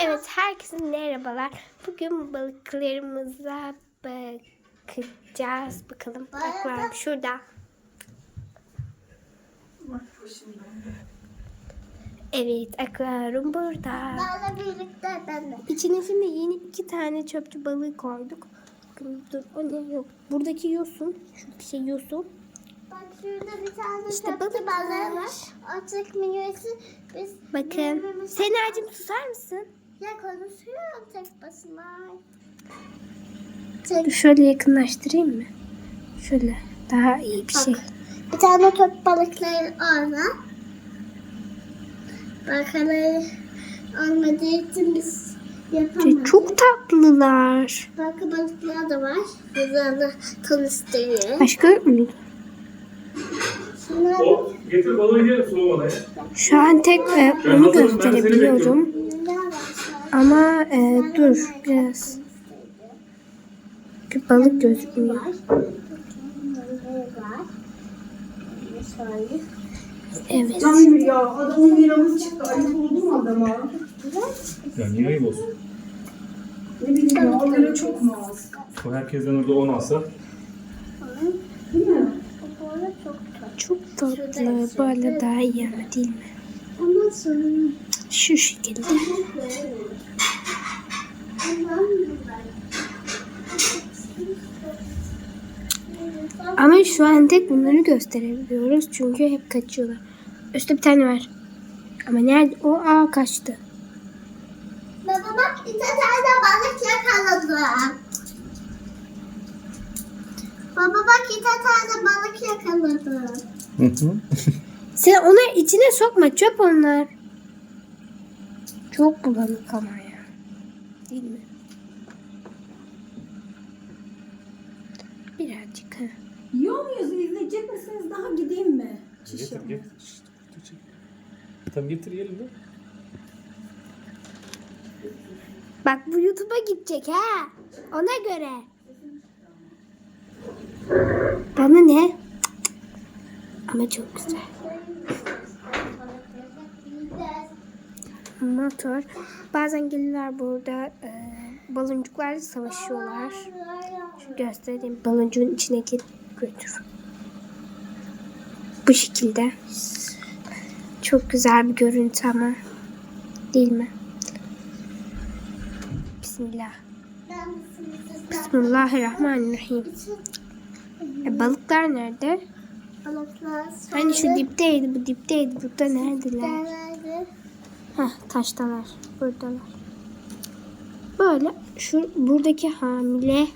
Evet, herkese merhabalar. Bugün balıklarımıza bakacağız. Bakalım balıklar şurada. Evet, akvaryum burada. Birlikte ben de. İçine şimdi yeni iki tane çöpçü balığı koyduk. Bakın dur, o ne yok. Buradaki yosun, şu bir şey yosun. Bak şurada bir tane İşte işte balık balığı var. var. Çıkmıyorsa biz Bakın, birbirimize- Sena'cığım susar mısın? Ya konuşuyorum tek başıma. Dur şöyle yakınlaştırayım mı? Şöyle, daha iyi bir şey. Bir tane top balıkları orada. Bakalım olmadığı için biz yapamadık. Çok tatlılar. Başka balıklar da var. Bizi onu tanıştırıyor. Başka yok muydu? Şunlar O getir balığı ye soğumadan. Şu an tek e, Ben onu ben gösterebiliyorum. Ama e, dur biraz. Bir balık gözükmüyor. Evet. Can ya adamın liramız çıktı. Ayıp oldu mu adama? Ya niye ayıp olsun? Ne bileyim ya o lira çok mu az? O herkesten orada 10 alsa. Değil mi? Bu arada çok tatlı. Çok tatlı. Böyle daha iyi ama değil mi? Ama sonra Şu şekilde. Ama şu an tek bunları gösterebiliyoruz. Çünkü hep kaçıyorlar. Üstte bir tane var. Ama nerede? O aa kaçtı. Baba bak iki tane balık yakaladım. Baba bak iki tane balık yakaladım. Hı hı. Sen onu içine sokma. Çöp onlar. Çok bulanık ama ya. Değil mi? Birazcık ha. Yiyor muyuz? İzleyecek misiniz? Daha gideyim mi? Getir getir. Şşt, dur, çek. Tamam getir yiyelim de. Bak bu YouTube'a gidecek ha. Ona göre. Bana ne? Cık, cık. Ama çok güzel. Motor. Bazen gelirler burada e, baloncuklarla savaşıyorlar. Şu göstereyim. Baloncuğun içine gir götür. Bu şekilde. Çok güzel bir görüntü ama. Değil mi? Bismillah. Bismillahirrahmanirrahim. E, balıklar nerede? Balıklar Hani şu dipteydi, bu dipteydi. Burada neredeler? Heh, taştalar. Buradalar. Böyle şu buradaki hamile.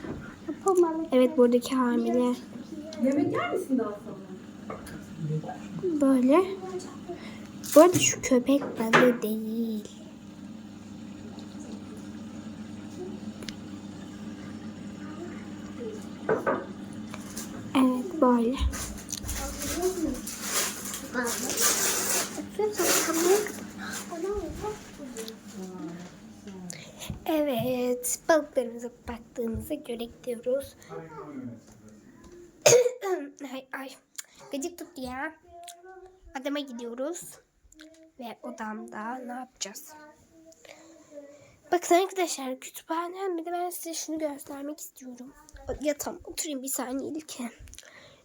Evet buradaki hamile. Yemek yer misin daha sonra? Böyle. Bu arada şu köpek balığı değil. Evet böyle. Evet balıklarımıza baktığımıza göre gidiyoruz. ay ay gıcık tuttu ya. Adama gidiyoruz. Ve odamda ne yapacağız? Bakın arkadaşlar kütüphanem bir de ben size şunu göstermek istiyorum. Yatam oturayım bir saniyelik.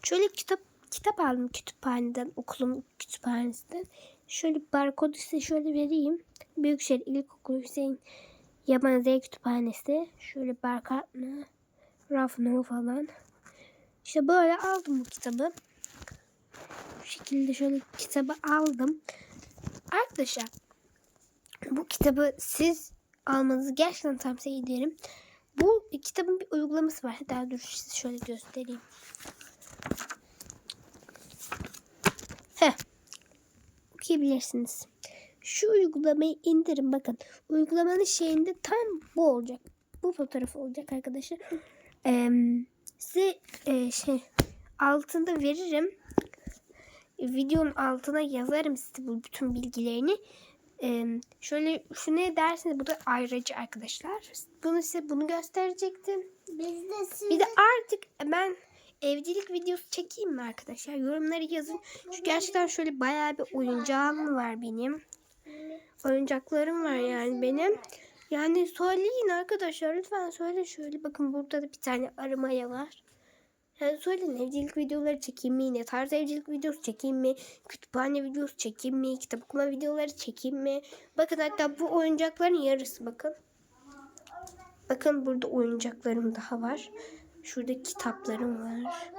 Şöyle kitap kitap aldım kütüphaneden okulun kütüphanesinden. Şöyle barkodu size şöyle vereyim. Büyükşehir İlkokulu Hüseyin Yaman Z Kütüphanesi. Şöyle barkodla raf no falan. İşte böyle aldım bu kitabı. Bu şekilde şöyle kitabı aldım. Arkadaşlar bu kitabı siz almanızı gerçekten tavsiye ederim. Bu kitabın bir uygulaması var. Daha dur şöyle göstereyim. Heh. Okuyabilirsiniz. Şu uygulamayı indirin bakın. Uygulamanın şeyinde tam bu olacak. Bu fotoğraf olacak arkadaşlar. Ee, size e, şey altında veririm. Videonun altına yazarım size bu bütün bilgilerini. Ee, şöyle şu ne dersiniz bu da ayrıcı arkadaşlar. Bunu size bunu gösterecektim. Biz de siz Bir de artık ben evcilik videosu çekeyim mi arkadaşlar? Yorumları yazın. Çünkü gerçekten şöyle bayağı bir oyuncağım var benim. Oyuncaklarım var yani benim. Yani söyleyin arkadaşlar lütfen söyle şöyle. Bakın burada da bir tane arımaya var. Yani söyleyin evcilik videoları çekeyim mi? Ne tarz evcilik videosu çekeyim mi? Kütüphane videosu çekeyim mi? Kitap okuma videoları çekeyim mi? Bakın hatta bu oyuncakların yarısı bakın. Bakın burada oyuncaklarım daha var. Şurada kitaplarım var.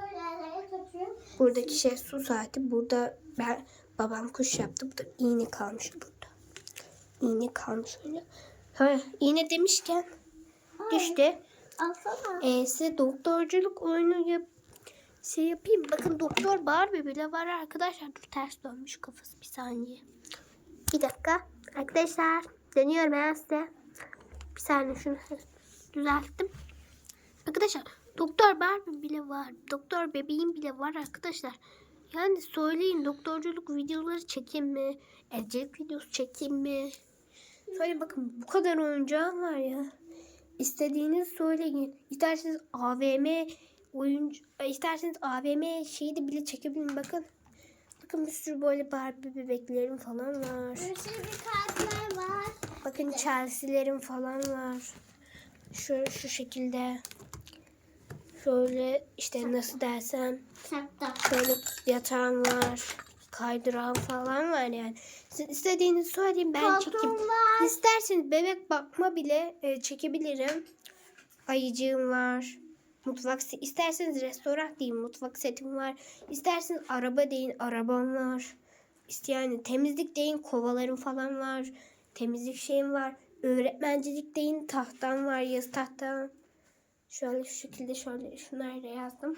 Buradaki şey su saati. Burada ben babam kuş yaptı. Burada iğne kalmış burada. İğne kalmış öyle. Ha, iğne demişken işte Alsana. e, size doktorculuk oyunu yap şey yapayım. Bakın doktor Barbie bile var arkadaşlar. Dur ters dönmüş kafası bir saniye. Bir dakika. Arkadaşlar deniyorum ben size. Bir saniye şunu düzelttim. Arkadaşlar doktor Barbie bile var. Doktor bebeğim bile var arkadaşlar. Yani söyleyin doktorculuk videoları çekeyim mi? Evcilik videosu çekeyim mi? Söyle bakın bu kadar oyuncağım var ya. İstediğiniz söyleyin. İsterseniz AVM oyuncu e, isterseniz AVM şeyi de bile çekebilirim bakın. Bakın bir sürü böyle Barbie bebeklerim falan var. Bir sürü kartlar var. Bakın Chelsea'lerim falan var. Şöyle şu şekilde. Şöyle işte nasıl dersem şöyle yatağım var. Kaydıran falan var yani. Siz istediğinizi söyleyin ben çekeyim. Koltuğum var. İsterseniz bebek bakma bile e, çekebilirim. Ayıcığım var. Mutfak se- isterseniz restoran deyin mutfak setim var. İsterseniz araba deyin arabam var. Yani temizlik deyin kovalarım falan var. Temizlik şeyim var. Öğretmencilik deyin tahtam var yazı tahtam. Şöyle şu şekilde şöyle şunları yazdım.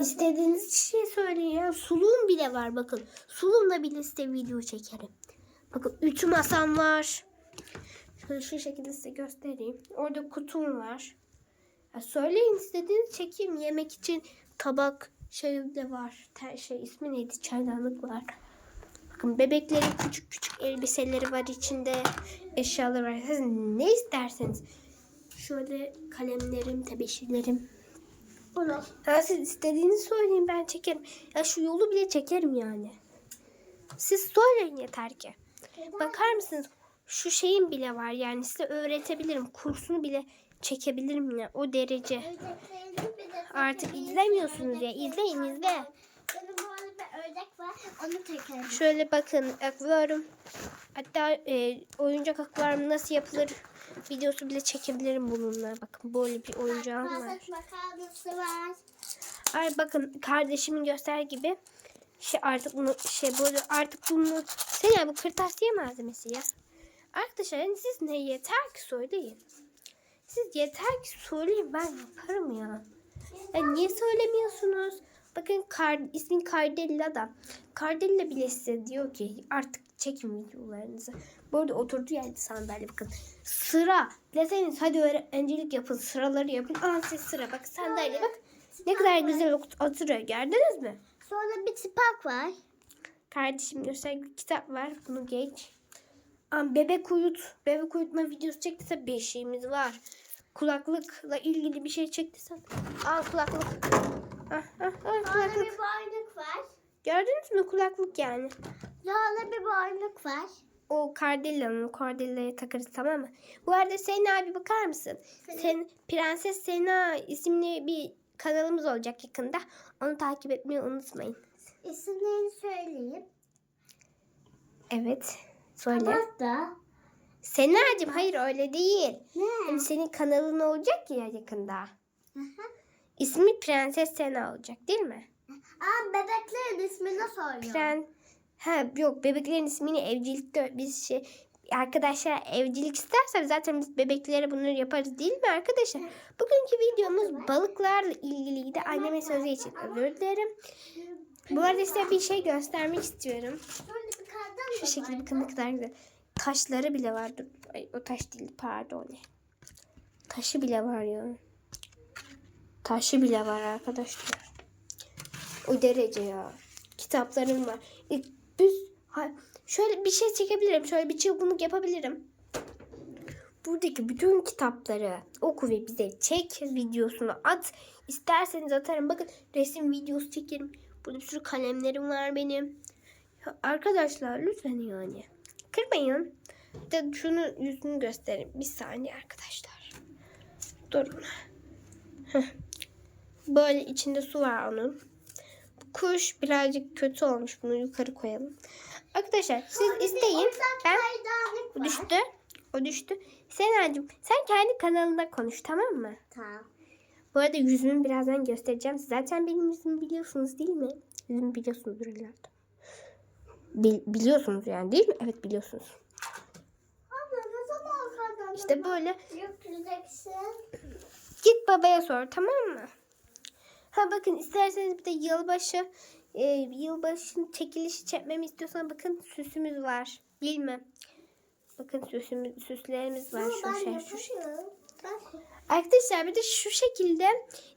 İstediğiniz şey söyleyin ya. Suluğum bile var bakın. Suluğumla bile size video çekerim. Bakın ütü masam var. Şöyle şu şekilde size göstereyim. Orada kutum var. Ya söyleyin istediğiniz çekeyim. Yemek için tabak şey de var. Ter şey ismi neydi? Çaydanlık var. Bakın bebeklerin küçük küçük elbiseleri var içinde. Eşyaları var. Siz ne isterseniz. Şöyle kalemlerim, tebeşirlerim. Bunu. Ya siz istediğinizi söyleyin ben çekerim. Ya şu yolu bile çekerim yani. Siz söyleyin yeter ki. Bakar mısınız? Şu şeyin bile var yani size öğretebilirim. Kursunu bile çekebilirim ya o derece. Artık izlemiyorsunuz ya. İzleyin izle. Şöyle bakın akvaryum. Hatta e, oyuncak akvaryum nasıl yapılır videosu bile çekebilirim bununla. Bakın böyle bir oyuncağım var. Ay bakın kardeşimin göster gibi şey artık bunu şey böyle artık bunu sen ya bu kırtasiye malzemesi ya. Arkadaşlar yani siz ne yeter ki söyleyin. Siz yeter ki söyleyin ben yaparım ya. Ya niye söylemiyorsunuz? Bakın kar, ismin Cardella da. Cardella bile size diyor ki artık çekin videolarınızı. Bu arada oturduğu yerde sandalye bakın. Sıra. Deseniz hadi öğrencilik yapın. Sıraları yapın. Aa siz sıra. Bak sandalye bak. Ne kadar güzel ot- oturuyor. Gördünüz mü? Sonra bir tipak var. Kardeşim göster bir kitap var. Bunu geç. Aa, bebek uyut. Bebek uyutma videosu çektiyse beşiğimiz var. Kulaklıkla ilgili bir şey çektiysen. Al kulaklık. Ah, ah, ah, kulaklık. bir boynluk var. Gördünüz mü kulaklık yani. Sonra bir boynluk var. O Cardella'nın Cardella'ya takarız tamam mı? Bu arada Sena abi bakar mısın? Sen Prenses Sena isimli bir kanalımız olacak yakında. Onu takip etmeyi unutmayın. İsimlerini söyleyeyim. Evet. Söyle. Hatta. Sena'cığım hayır öyle değil. Ne? Hani senin kanalın olacak ya yakında. Aha. İsmi Prenses Sena olacak değil mi? Aa bebeklerin ismini soruyor. Pren... Ha yok bebeklerin ismini evcilikte biz şey arkadaşlar evcilik isterse zaten biz bebeklere bunları yaparız değil mi arkadaşlar? Bugünkü videomuz balıklarla ilgiliydi. Annemin sözü için özür dilerim. Bu arada size bir şey göstermek istiyorum. Şu şekilde bakın ne kadar güzel. Taşları bile var. Dur. Ay, o taş değil pardon. Taşı bile var ya. Taşı bile var arkadaşlar. O derece ya. Kitaplarım var. E, biz, ha, şöyle bir şey çekebilirim. Şöyle bir çılgınlık yapabilirim. Buradaki bütün kitapları oku ve bize çek videosunu at. İsterseniz atarım. Bakın resim videosu çekerim. Burada bir sürü kalemlerim var benim. Ya arkadaşlar lütfen yani. Kırmayın. Bir de şunu yüzünü göstereyim. Bir saniye arkadaşlar. Durun. Heh. Böyle içinde su var onun. Bu kuş birazcık kötü olmuş. Bunu yukarı koyalım. Arkadaşlar siz isteyin. Ben o düştü. O düştü. Senacığım sen kendi kanalında konuş tamam mı? Tamam. Bu arada yüzümü birazdan göstereceğim. Zaten benim yüzümü biliyorsunuz değil mi? Yüzümü biliyorsunuzdur herhalde. Bil- biliyorsunuz yani değil mi? Evet biliyorsunuz. İşte böyle git babaya sor tamam mı? Ha bakın isterseniz bir de yılbaşı e, yılbaşı çekilişi çekmemi istiyorsan bakın süsümüz var. Bilmem. Bakın süsümüz, süslerimiz var. Ama Şu şey, şu. Ben Arkadaşlar bir de şu şekilde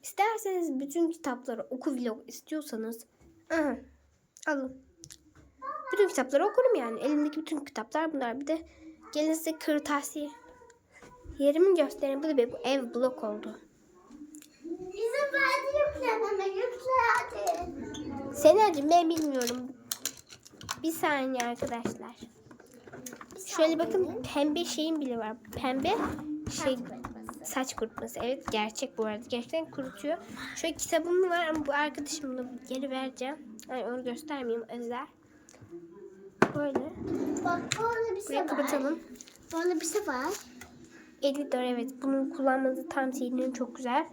isterseniz bütün kitapları oku vlog istiyorsanız aha, alın. Bütün kitapları okurum yani. Elimdeki bütün kitaplar bunlar. Bir de gelin size kırtasiye. Yerimi göstereyim. Bu da benim ev blok oldu. Yükle hadi. Senacığım ben bilmiyorum. Bir saniye arkadaşlar. Şöyle bakın pembe şeyim bile var. Pembe şey saç kurutması. Evet gerçek bu arada. Gerçekten kurutuyor. Şöyle kitabım var ama bu arkadaşım bunu geri vereceğim. Yani onu göstermeyeyim özel. Böyle. Bak böyle bir şey Buraya var. kapatalım. Böyle bir şey var. Editör evet. Bunun kullanması tam senin çok güzel.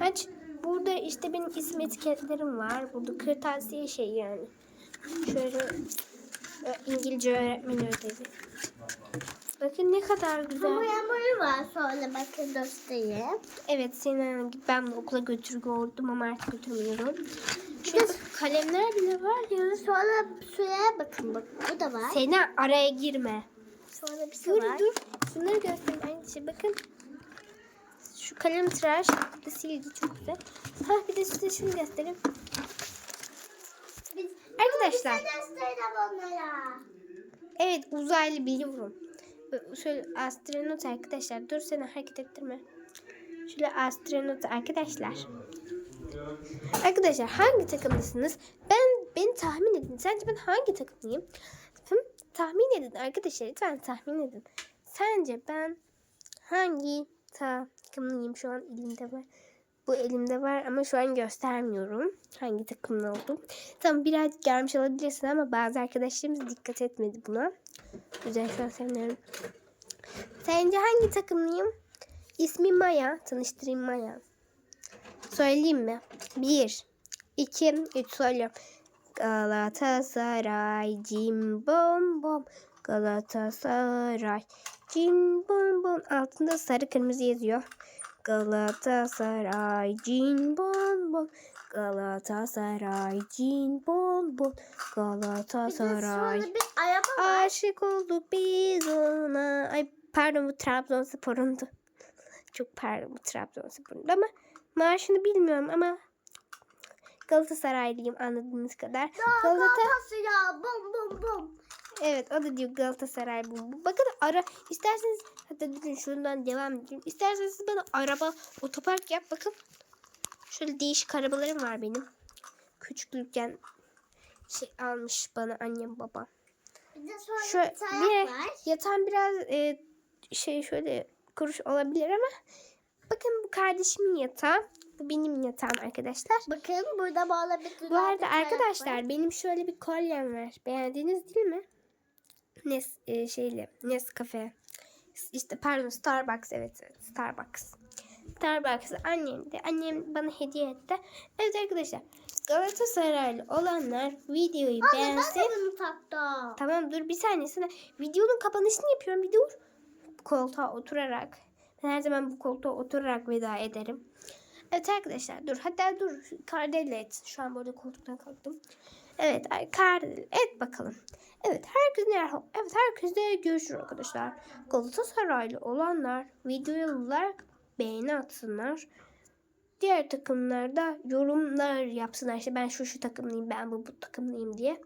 Aç. Burada işte benim isim etiketlerim var. Burada kırtasiye şey yani. Şöyle e, İngilizce öğretmeni ödevi. Bakın ne kadar güzel. Bu yağmuru var. Sonra bakın göstereyim. Evet senin ben de okula götürüyordum ama artık götürmüyorum. Şurada kalemler bile var ya. Sonra suya bakın bak. Bu da var. Sena araya girme. Sonra bir şey Dur var. dur. Şunları göstereyim aynı şey. Bakın. Şu kalem tıraş. Da silgi çok güzel. Ha bir de size şunu göstereyim. Biz, Arkadaşlar. Evet uzaylı biliyorum. Böyle Şöyle astronot arkadaşlar. Dur seni hareket ettirme. Şöyle astronot arkadaşlar. Arkadaşlar hangi takımlısınız? Ben beni tahmin edin. Sence ben hangi takımlıyım? Hı? Tahmin edin arkadaşlar. Lütfen tahmin edin. Sence ben hangi takımlıyım? Şu an elimde var. Bu elimde var ama şu an göstermiyorum. Hangi takımlı oldum. Tamam birazcık gelmiş olabilirsin ama bazı arkadaşlarımız dikkat etmedi buna. Güzel seviniyorum. Sence hangi takımlıyım? İsmim Maya. Tanıştırayım Maya. Söyleyeyim mi? Bir, iki, üç söylüyorum. Galatasaray cim bom bom. Galatasaray cim bom bom. Altında sarı kırmızı yazıyor. Galatasaray cin bom bom. Galatasaray cin bom bom. Bir de Galatasaray. bir araba var. Aşık olduk biz ona. Ay pardon bu Trabzonspor'undu. Çok pardon bu Trabzonspor'undu ama marşını bilmiyorum ama Galatasaraylıyım anladığınız kadar. Galata Galatasaray bom bom bom. Evet o da diyor Galatasaray bu. Bakın ara isterseniz hatta durun şundan devam edeyim. İsterseniz bana araba otopark yap bakın. Şöyle değişik arabalarım var benim. Küçüklükken şey almış bana annem babam. Bir de sonra Şu bir tane bir var. yatağım biraz e, şey şöyle kuruş olabilir ama bakın bu kardeşimin yatağı. Bu benim yatağım arkadaşlar. Bakın burada böyle bir Bu arada arkadaşlar var. benim şöyle bir kolyem var. Beğendiniz değil mi? Nes e, şeyle Nescafe. İşte pardon Starbucks evet, evet Starbucks. Starbucks annem de annem bana hediye etti. Evet arkadaşlar Galatasaraylı olanlar videoyu Anne beğensin. ben de bunu taktım. Tamam dur bir saniye sana videonun kapanışını yapıyorum bir dur. Koltuğa oturarak. Ben her zaman bu koltuğa oturarak veda ederim. Evet arkadaşlar dur hatta dur kardelle et. Şu an burada koltuktan kalktım. Evet ay kardelle et bakalım. Evet herkes merhaba. Evet herkese görüşürüz arkadaşlar. Galatasaraylı olanlar videoya beğeni atsınlar. Diğer takımlar da yorumlar yapsınlar. İşte ben şu şu takımlıyım ben bu bu takımlıyım diye.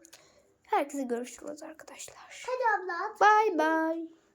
Herkese görüşürüz arkadaşlar. Hadi abla. Bye bye.